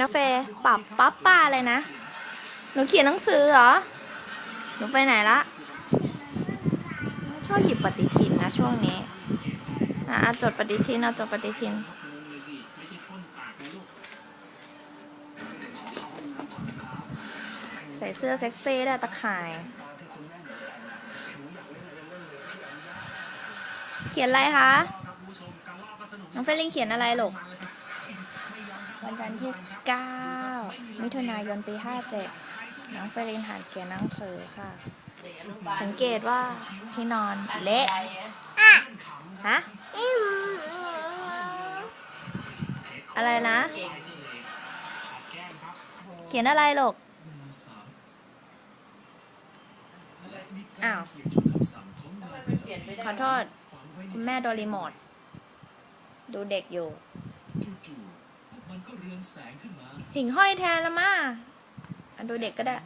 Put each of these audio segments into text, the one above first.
นะเฟย์ปรับปั๊บป้าเลยนะ หนูเขียนหนังสือเหรอ หนูไปไหนละ ชอบหยิบปฏิทินนะช่วงนี้อะจดปฏิทินเอาจดปฏิทิน ใส่เสื้อเซ็กซี่ได้วยตะข่าย เขียนอะไรคะ น้องเฟลิงเขียนอะไรลูก วันจันทร์ที่ 9 มิถุนายนปี 57 น้องเฟรินหัดเขียนหนังสือค่ะ สังเกตว่าที่นอนเละฮะอะไรนะ เขียนอะไรลูกอ้าว ขอโทษ คุณแม่โดรีโมท ดูเด็กอยู่ มันก็เรืองแสงขึ้นมาหิ่งห้อยแทนละมาอะดูเด็กก็ได้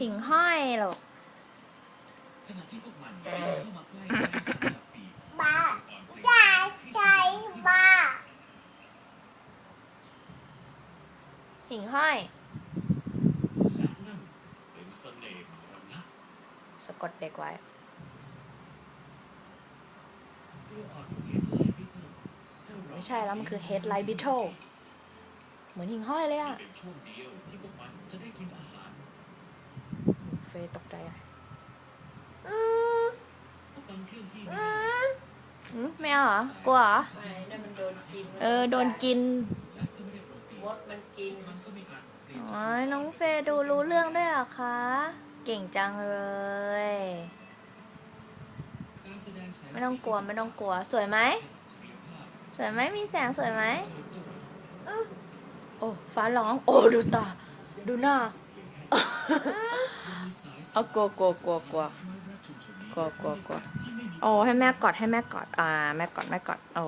หิ่งห้อยหรอกขณะที่พวกมันเข้ามาใกล้ไอ้สัตว์จับปีกบ้าอ่อนเปใจล่งใจบ้าหิ่งห้อย และนั่นเป็นเสน่ห์มรณะสะกดเด็กไว้ตัวอ่อน ไม่ใช่แล้วมันคือ headlight beetle เหมือนหิ่งห้อยเลยอะเป็นช่วงเดียวที่พวกมันจะได้กินอาหารเฟยตกใจอะอืมพวกมันเคลื่อนที่อืไม่มอืมไม่เอาเหรอกลัวเหรอ ไม่นั่นมันโดนกินเออ โดนกินและถ้าไม่ได้โปรตีนมดมันกินมันก็ไม่อาจเรียนอ๋อน้องเฟยดูรู้เรื่องด้วยเหรอคะ เก่งจังเลยการแสดงแสงไม่ต้องกลัว ไม่ต้องกลัว สวยไหมศักยภาพ สวยไหมมีแสงสวยไหมเจอเจ้าหน้าที่โอ้ฟ้าร้อง โอ้ดูตา ดูหน้ามีสายสัเอามกลัวกลัวกลัวกลัวพันธ์รักชุมชนนี้กลัวกลัวกลัวที่ไม่มีโอ้ให้แม่กอดให้แม่กอดอ่าแม่กอดแม่กอดโอ้